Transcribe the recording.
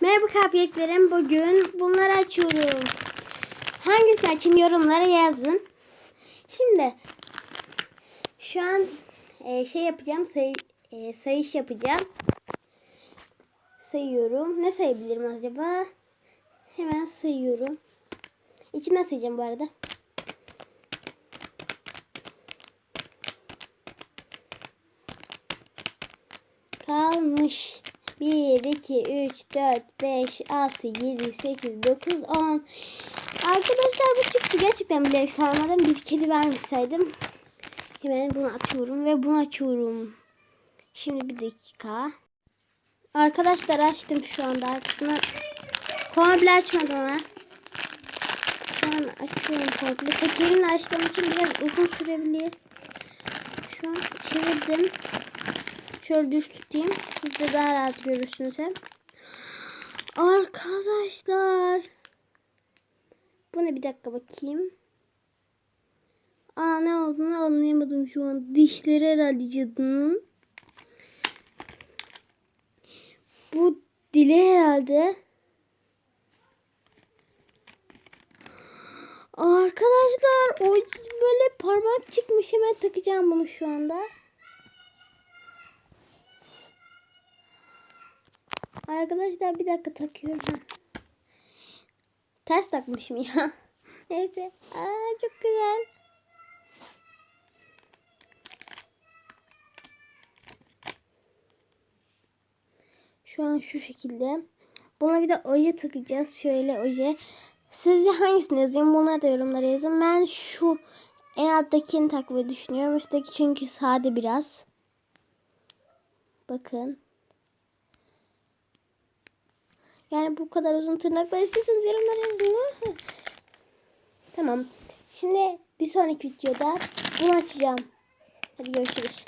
Merhaba kapyeklerim. Bugün bunları açıyorum. Hangisini açayım yorumlara yazın. Şimdi şu an e, şey yapacağım. Sayı, e, sayış yapacağım. Sayıyorum. Ne sayabilirim acaba? Hemen sayıyorum. İçinden sayacağım bu arada. kalmış. 1, 2, 3, 4, 5, 6, 7, 8, 9, 10. Arkadaşlar bu çıktı. Gerçekten bilerek sarmadım. Bir kedi vermişseydim. Hemen bunu açıyorum ve bunu açıyorum. Şimdi bir dakika. Arkadaşlar açtım şu anda arkasına. Komple açmadım ama. Şu an açıyorum komple. Tekerini açtığım için biraz uzun sürebilir. Şu an çevirdim. Şöyle düz tutayım. Siz de daha rahat görürsünüz hem. Arkadaşlar. Bu ne bir dakika bakayım. Aa ne olduğunu anlayamadım şu an. Dişleri herhalde cadının. Bu dili herhalde. Arkadaşlar o böyle parmak çıkmış hemen takacağım bunu şu anda. Arkadaşlar bir dakika takıyorum. Ha. Ters takmışım ya. Neyse. Aa, çok güzel. Şu an şu şekilde. Buna bir de oje takacağız. Şöyle oje. Sizce hangisini yazayım? Bunları da yorumlara yazın. Ben şu en alttakini takmayı düşünüyorum. Üstteki çünkü sade biraz. Bakın. Yani bu kadar uzun tırnaklar istiyorsanız yorumlara yazın. tamam. Şimdi bir sonraki videoda bunu açacağım. Hadi görüşürüz.